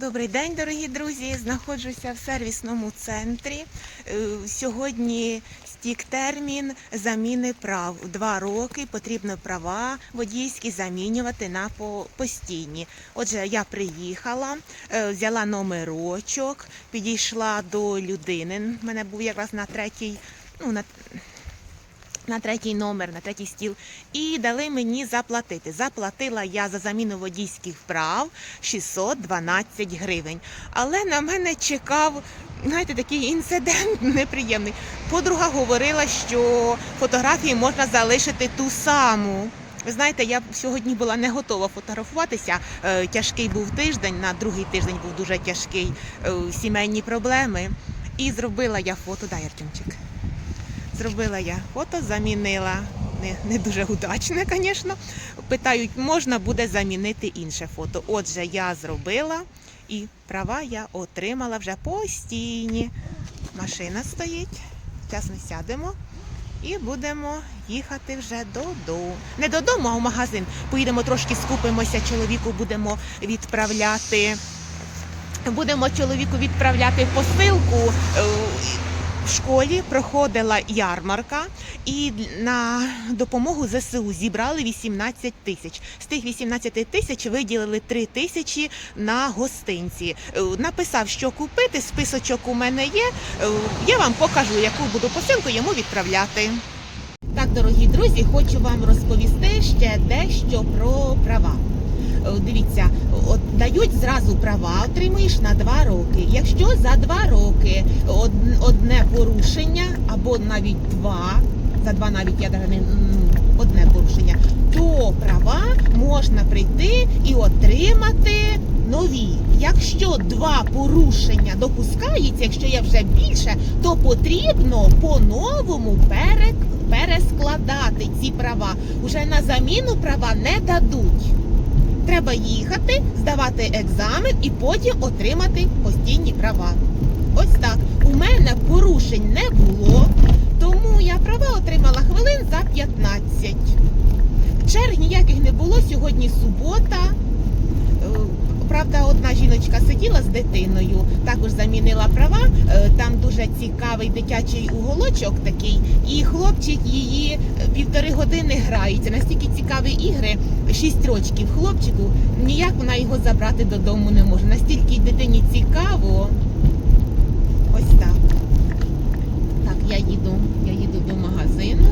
Добрий день, дорогі друзі! Знаходжуся в сервісному центрі. Е, Сьогодні стік термін заміни прав. Два роки потрібно права водійські замінювати на постійні. Отже, я приїхала, е, взяла номерочок, підійшла до людини. У мене був якраз на третій, ну на на третій номер, на третій стіл, і дали мені заплатити. Заплатила я за заміну водійських прав 612 гривень. Але на мене чекав, знаєте, такий інцидент неприємний. Подруга говорила, що фотографії можна залишити ту саму. Ви знаєте, я сьогодні була не готова фотографуватися. Е, Тяжкий був тиждень, на другий тиждень був дуже тяжкий е, сімейні проблеми. І зробила я фото. Дай, Артемчик. Зробила я фото, замінила. Не, не дуже удачне, звісно. Питають, можна буде замінити інше фото. Отже, я зробила і права я отримала вже постійні. Машина стоїть. Зараз ми сядемо і будемо їхати вже додому. Не додому, а в магазин. Поїдемо трошки скупимося, чоловіку будемо відправляти. Будемо чоловіку відправляти посилку. В школі проходила ярмарка, і на допомогу ЗСУ зібрали 18 тисяч. З тих 18 тисяч виділили 3 тисячі на гостинці. Е, Написав, що купити. Списочок у мене є. Е, Я вам покажу, яку буду посилку йому відправляти. Так, дорогі друзі, хочу вам розповісти ще дещо про права. Е, Дивіться, зразу права, отримуєш на два роки. Якщо за два роки одне порушення або навіть два, за два навіть я не одне порушення, то права можна прийти і отримати нові. Якщо два порушення допускається, якщо є вже більше, то потрібно по-новому пере- перескладати ці права. Уже на заміну права не дадуть. Треба їхати, здавати екзамен і потім отримати постійні права. Ось так. У мене порушень не було, тому я права отримала хвилин за 15. Черг ніяких не було, сьогодні субота. Правда, одна жіночка сиділа з дитиною, також замінила права. Е, Там дуже цікавий дитячий уголочок такий, і хлопчик її е, півтори години грається. Настільки цікаві ігри, шість рочків хлопчику. Ніяк вона його забрати додому не може. Настільки дитині цікаво. Ось так. Так, я їду, я їду до магазину.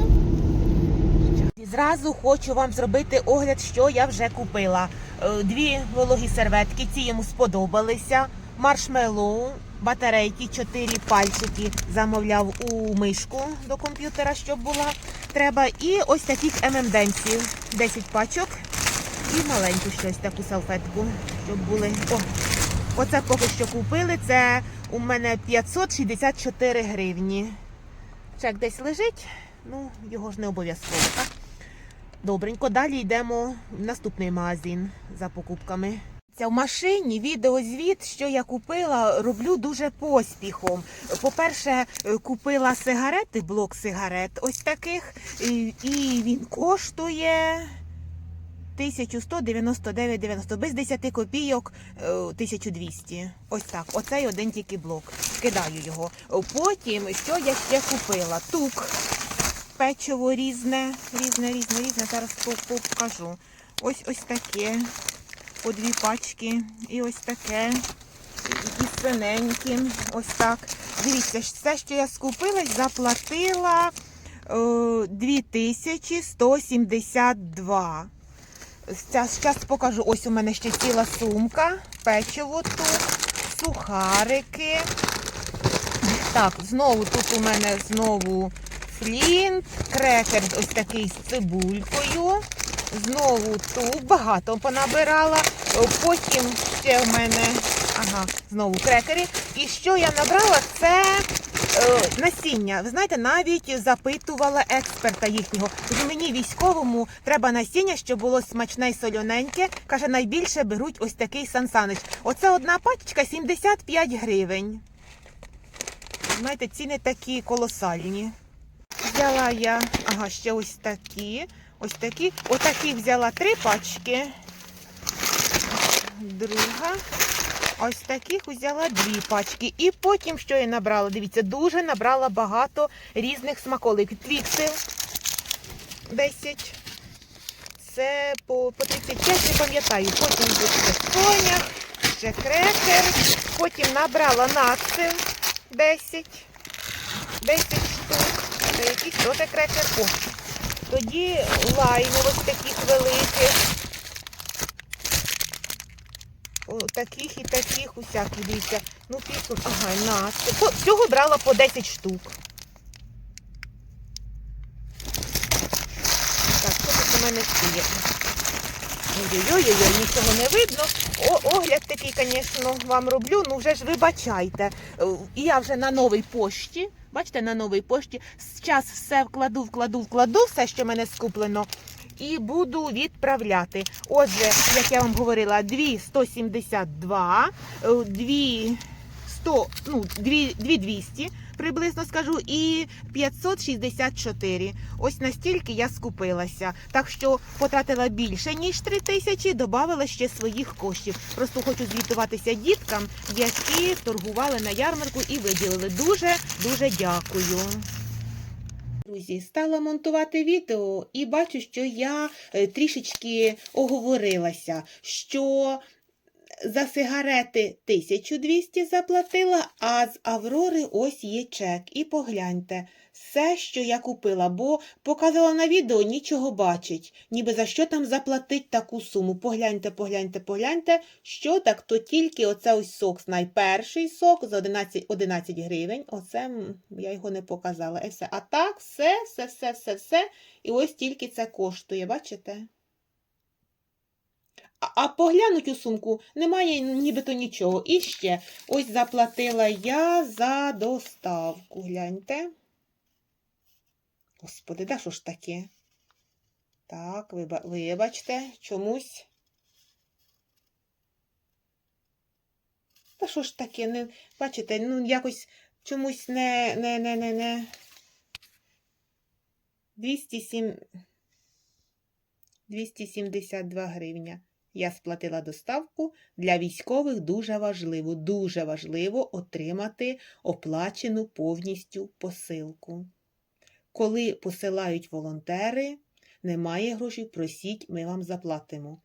Зразу хочу вам зробити огляд, що я вже купила. Е, Дві вологі серветки, ці йому сподобалися. Маршмеллоу, батарейки, чотири пальчики замовляв у мишку до комп'ютера, щоб була треба. І ось таких ММДенців, 10 пачок. І маленьку щось таку салфетку, щоб були. О, оце поки що купили. Це у мене 564 гривні. Чек десь лежить, ну його ж не обов'язково, так? Добренько, далі йдемо в наступний магазин за покупками. Ця в машині відеозвіт, що я купила, роблю дуже поспіхом. По-перше, е, купила сигарети, блок сигарет ось таких, і він коштує 1199,90. Без 10 копійок е, 1200. Ось так. Оцей один тільки блок. Кидаю його. Потім, що я ще купила? Тук печиво різне, різне, різне, різне. Зараз по- по- покажу. Ось ось таке. По дві пачки. І ось таке. І синенькі. Ось так. Дивіться, все, що я скупилась, заплатила е, 2172. Зараз покажу. Ось у мене ще ціла сумка. Печиво тут, сухарики. Так, знову тут у мене знову флінт, крекер ось такий з цибулькою. Знову тут багато понабирала. Потім ще в мене ага, знову крекери. І що я набрала, це е, насіння. Ви знаєте, навіть запитувала експерта їхнього. Мені військовому треба насіння, щоб було смачне і солоненьке. Каже, найбільше беруть ось такий сансанич. Оце одна пачечка 75 гривень. Знаєте, ціни такі колосальні. Взяла я, ага, ще ось такі. Ось такі. Отакі взяла три пачки. Друга. Ось таких взяла дві пачки. І потім, що я набрала, дивіться, дуже набрала багато різних смаколиків. Твіксів 10. Це по, по 35, не пам'ятаю. Потім буде соня, ще крекер. Потім набрала наци 10. 10 штук. Це якийсь крекерку. тоді лайми ось таких великих. О, таких і таких усяких, дивіться. Ну, піску, ага, нас. Всього брала по 10 штук. Так, що тут у мене є? Ой-ой-ой, нічого не видно. О, огляд такий, звісно, вам роблю. Ну вже ж вибачайте. Е, І я вже на новій пошті. Бачите, на новій пошті. Зараз все вкладу, вкладу, вкладу, все, що в мене скуплено. І буду відправляти. Отже, як я вам говорила, 2 172, е, 2 100, ну, 2, 200 приблизно скажу, і 564. Ось настільки я скупилася. Так що потратила більше, ніж 3 тисячі, додала ще своїх коштів. Просто хочу звітуватися діткам, які торгували на ярмарку і виділили. Дуже дуже дякую. Друзі, стала монтувати відео і бачу, що я е, трішечки оговорилася, що за сигарети 1200 заплатила, а з Аврори ось є чек. І погляньте, все, що я купила, бо показала на відео, нічого бачить. Ніби за що там заплатить таку суму. Погляньте, погляньте, погляньте, що так, то тільки оце ось сок, найперший сок за 11, 11 гривень. Оце я його не показала. І все. А так, все, все, все, все, все. І ось тільки це коштує, бачите? А, поглянуть у сумку немає нібито нічого. І ще ось заплатила я за доставку. Гляньте. Господи, да що ж таке? Так, вибачте, чомусь. Та що ж таке? Не, бачите, ну якось чомусь не, не, не, не, не. 207... 272 гривня. Я сплатила доставку. Для військових дуже важливо, дуже важливо отримати оплачену повністю посилку. Коли посилають волонтери, немає грошей, просіть, ми вам заплатимо.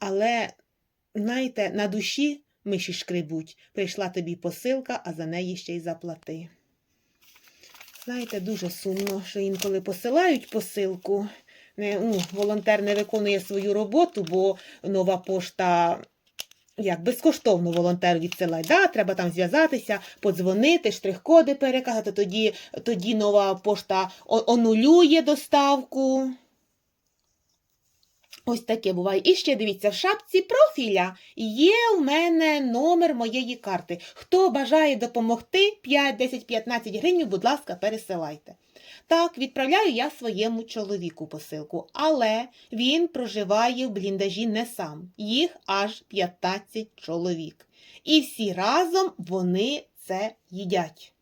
Але, знаєте, на душі миші шкребуть. Прийшла тобі посилка, а за неї ще й заплати. Знаєте, дуже сумно, що інколи посилають посилку. Не, ну, волонтер не виконує свою роботу, бо нова пошта як безкоштовно волонтер відсилає. Да, треба там зв'язатися, подзвонити, штрих-коди переказати. Тоді, тоді нова пошта онулює доставку. Ось таке буває. І ще дивіться, в шапці профіля є в мене номер моєї карти. Хто бажає допомогти 5, 10, 15 гривень, будь ласка, пересилайте. Так, відправляю я своєму чоловіку посилку, але він проживає в бліндажі не сам. Їх аж 15 чоловік. І всі разом вони це їдять.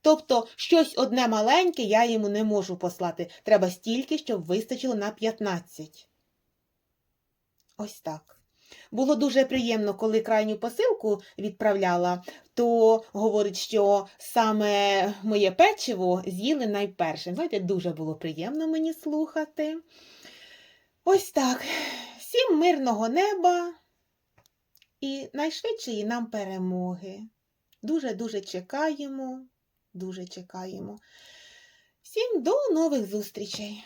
Тобто щось одне маленьке я йому не можу послати. Треба стільки, щоб вистачило на 15. Ось так. Було дуже приємно, коли крайню посилку відправляла, то говорить, що саме моє печиво з'їли найпершим. Знаєте, дуже було приємно мені слухати. Ось так. Всім мирного неба і найшвидшої нам перемоги. Дуже-дуже чекаємо, дуже чекаємо. Всім до нових зустрічей!